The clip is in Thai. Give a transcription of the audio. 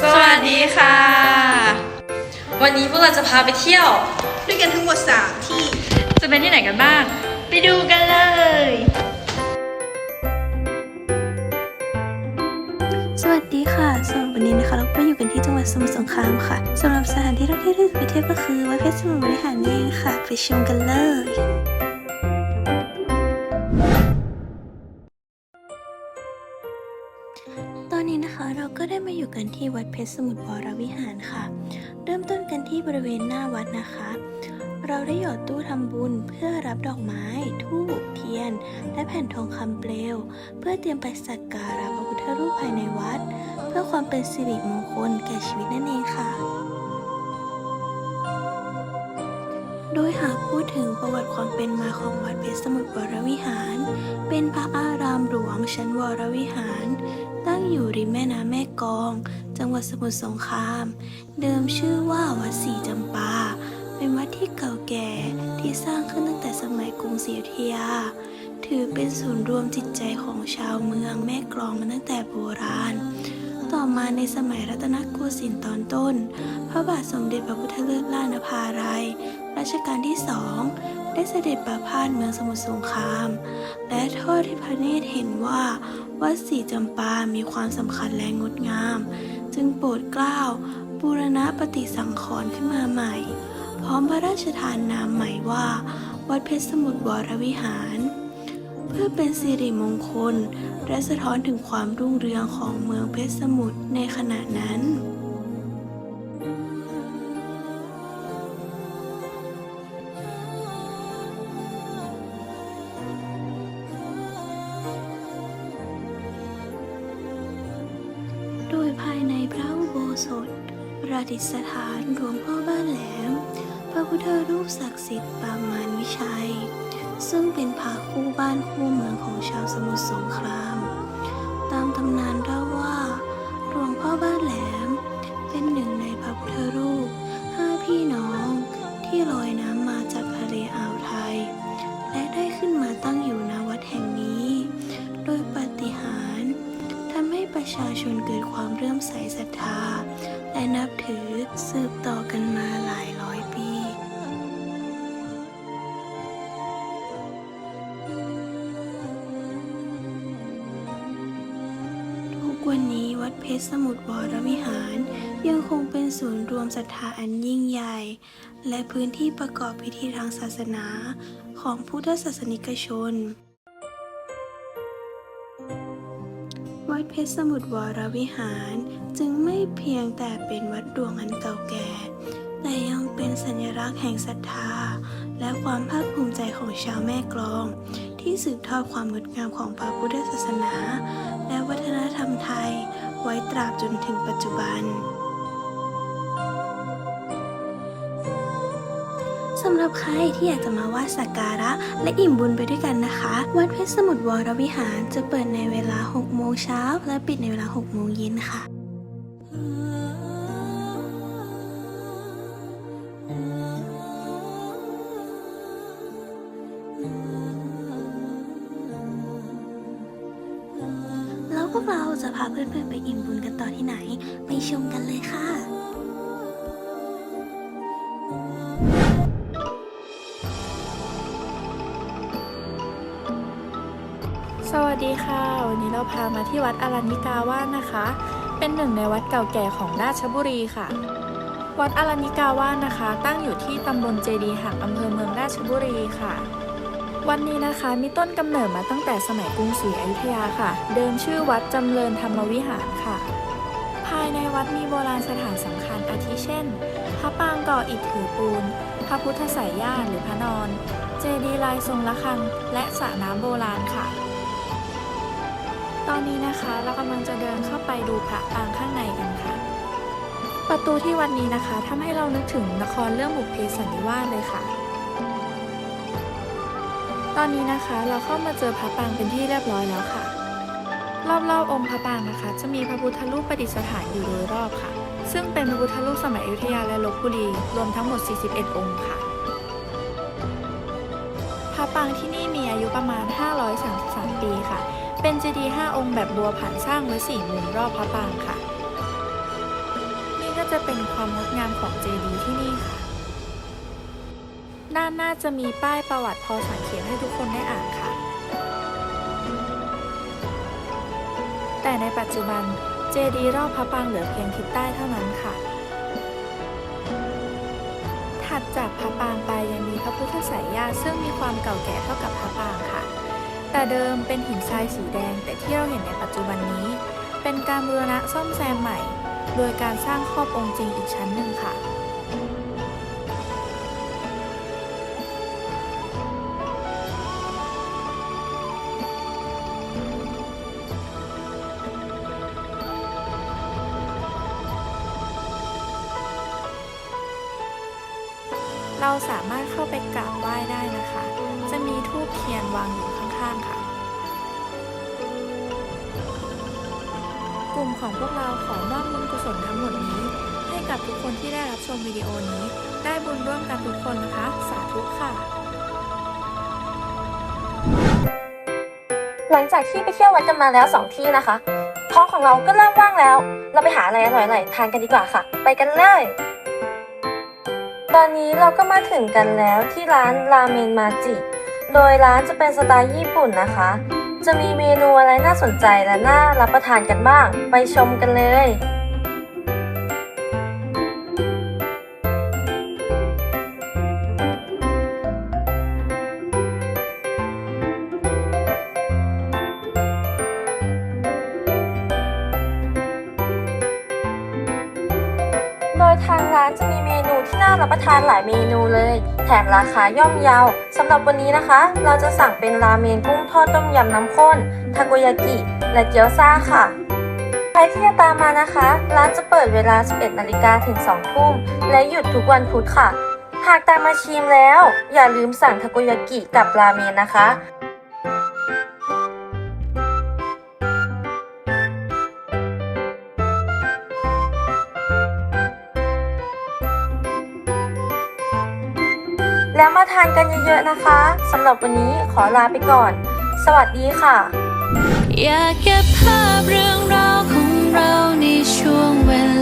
สวัสดีค่ะ วันนี้พวกเราจะพาไปเที่ยว ด้วยกันทั้งหมด3ที่ จะเป็นที่ไหนกันบ้าง ไปดูกันเลย สวัสดีค่ะสำหรับวันนี้นะคะเราก็อยู่กันที่จังหวัดสมุทรสงครามค่ะสำหรับสถานที่ท่องเที่ยวที่จะไปเที่ยวก็คือวัดเพชรสมุทรบริหารนี่เองค่ะ ไปชมกันเลย ตอนนี้นะคะเราก็ได้มาอยู่กันที่วัดเพชรสมุทรวรวิหารค่ะ เริ่มต้นกันที่บริเวณหน้าวัดนะคะ เราได้หยอดตู้ทำบุญเพื่อรับดอกไม้ทูบเทียน และแผ่นทองคำเปลว เพื่อเตรียมไปสักการะพระพุทธรูปภายในวัด เพื่อความเป็นสิริมงคลแก่ชีวิตนั่นเองค่ะโดยหากพูดถึงประวัติความเป็นมาของวัดเพชรสมุทรวรวิหาร เป็นพระอารามหลวงชั้นวรวิหาร ตั้งอยู่ริมแม่น้ำแม่กอง จังหวัดสมุทรสงคราม เดิมชื่อว่าวัดศรีจำปา เป็นวัดที่เก่าแก่ที่สร้างขึ้นตั้งแต่สมัยกรุงศรีอยุธยา ถือเป็นศูนย์รวมจิตใจของชาวเมืองแม่กลองมาตั้งแต่โบราณ ต่อมาในสมัยรัตนโกสินทร์ตอนต้น พระบาทสมเด็จพระพุทธเลิศล่านภาลัยรัชกาลที่สอง ได้เสด็จประพาสเมืองสมุทรสงคราม และทอดที่พระเนตรเห็นว่าวัดศรีจำปามีความสำคัญและงดงาม จึงโปรดเกล้าบูรณะปฏิสังขรณ์ขึ้นมาใหม่ พร้อมพระราชทานนามใหม่ว่า วัดเพชรสมุทรวรวิหาร เพื่อเป็นสิริมงคล และสะท้อนถึงความรุ่งเรืองของเมืองเพชรสมุทรในขณะนั้น สถประดิษฐานหลวงพ่อบ้านแหลม พระพุทธรูปศักดิ์สิทธิ์ปางมารวิชัย ซึ่งเป็นพระคู่บ้านคู่เมืองของชาวสมุทรสงคราม ตามตำนานเล่าว่า หลวงพ่อบ้านแหลม เป็นหนึ่งในพระพุทธรูปห้าพี่น้องที่ลอยน้ำ วันนี้วัดเพชรสมุทรวรวิหาร ยังคงเป็นศูนย์รวมศรัทธาอันยิ่งใหญ่ และพื้นที่ประกอบพิธีทางศาสนาของพุทธศาสนิกชน วัดเพชรสมุทรวรวิหารจึงไม่เพียงแต่เป็นวัดหลวงอันเก่าแก่ แต่ยังเป็นสัญลักษณ์แห่งศรัทธา และความภาคภูมิใจของชาวแม่กลอง ที่สืบทอดความงดงามของพระพุทธศาสนา และวัฒนธรรมไทยไว้ตราบจนถึงปัจจุบันสำหรับใครที่อยากจะมาไหว้สักการะและอิ่มบุญไปด้วยกันนะคะ วัดเพชรสมุทรวรวิหารจะเปิดในเวลา 6 โมงเช้าและปิดในเวลา 6 โมงเย็นค่ะ จะพาเพื่อนๆไปอิ่มบุญกันต่อที่ไหน ไปชมกันเลยค่ะ สวัสดีค่ะ วันนี้เราพามาที่วัดอรัญญิกาวาสนะคะ เป็นหนึ่งในวัดเก่าแก่ของราชบุรีค่ะ วัดอรัญญิกาวาสนะคะ ตั้งอยู่ที่ตำบลเจดีหักอำเภอเมืองราชบุรีค่ะ วันนี้นะคะมีต้นกำเนิดมาตั้งแต่สมัยกรุงศรีอยุธยาค่ะ เดิมชื่อวัดจำเริญธรรมวิหารค่ะ ภายในวัดมีโบราณสถานสำคัญอาทิเช่น พระปางก่ออิฐถือปูน พระพุทธสายญาติหรือพระนอน เจดีย์ลายทรงระฆัง และสระน้ำโบราณค่ะ ตอนนี้นะคะเรากำลังจะเดินเข้าไปดูพระปางข้างในกันค่ะ ประตูที่วัดนี้นะคะทำให้เรานึกถึงละครเรื่องบุพเพสันนิวาสเลยค่ะ ตอนนี้นะคะเราเข้ามาเจอพระปางเป็นที่เรียบร้อยแล้วค่ะ รอบๆองค์พระปางนะคะ จะมีพระพุทธรูปประดิษฐานอยู่โดยรอบค่ะ ซึ่งเป็นพระพุทธรูปสมัยอยุธยาและลบบุรีรวมทั้งหมด 41 องค์ค่ะ พระปางที่นี่มีอายุประมาณ 533 ปีค่ะ เป็นเจดีย์5องค์แบบบัวผ่านสร้างไว้4มุมรอบพระปางค่ะ นี่ก็จะเป็นความงดงามของเจดีย์ที่นี่ค่ะ ด้านหน้าจะมีป้ายประวัติพอสังเขตให้ทุกคนได้อ่านค่ะ แต่ในปัจจุบันเจดีย์รอบพระปรางเหลือเพียงทิศใต้เท่านั้นค่ะ ถัดจากพระปรางไปยังมีพระพุทธสายญาติซึ่งมีความเก่าแก่เท่ากับพระปรางค่ะ แต่เดิมเป็นหินทรายสีแดง แต่ที่เราเห็นในปัจจุบันนี้ เป็นการบูรณะซ่อมแซมใหม่ โดยการสร้างครอบองค์จริงอีกชั้นหนึ่งค่ะ เราสามารถเข้าไปกราบไหว้ได้นะคะ จะมีทูบเทียนวางอยู่ข้างๆค่ะ กลุ่มของพวกเราขอมอบบุญกุศลทั้งหมดนี้ ให้กับทุกคนที่ได้รับชมวิดีโอนี้ ได้บุญร่วมกันทุกคนนะคะ สาธุค่ะหลังจากที่ไปเที่ยววัดกันมาแล้วสองที่นะคะท้องของเราก็เริ่มว่างแล้ว เราไปหาอะไรอร่อยๆทานกันดีกว่าค่ะ ไปกันเลย ตอนนี้เราก็มาถึงกันแล้วที่ร้านราเมนมาจิ โดยร้านจะเป็นสไตล์ญี่ปุ่นนะคะ จะมีเมนูอะไรน่าสนใจและน่ารับประทานกันบ้าง ไปชมกันเลยโดยทางร้านจะมีเม น่ารับประทานหลายเมนูเลย แถมราคาย่อมเยาสำหรับวันนี้นะคะ เราจะสั่งเป็นราเมนกุ้งทอดต้มยำน้ำข้น ทาโกยากิ และเกี๊ยวซ่าค่ะใครที่จะตามมานะคะ ร้านจะเปิดเวลา 11 นาฬิกาถึง 2 ทุ่ม และหยุดทุกวันพุธค่ะ หากตามมาชิมแล้ว อย่าลืมสั่งทาโกยากิกับราเมนนะคะ แล้วมาทานกันเยอะๆนะคะสำหรับวันนี้ขอลาไปก่อน สวัสดีค่ะ อยากเก็บภาพเรื่องราวของเราในช่วงเวลา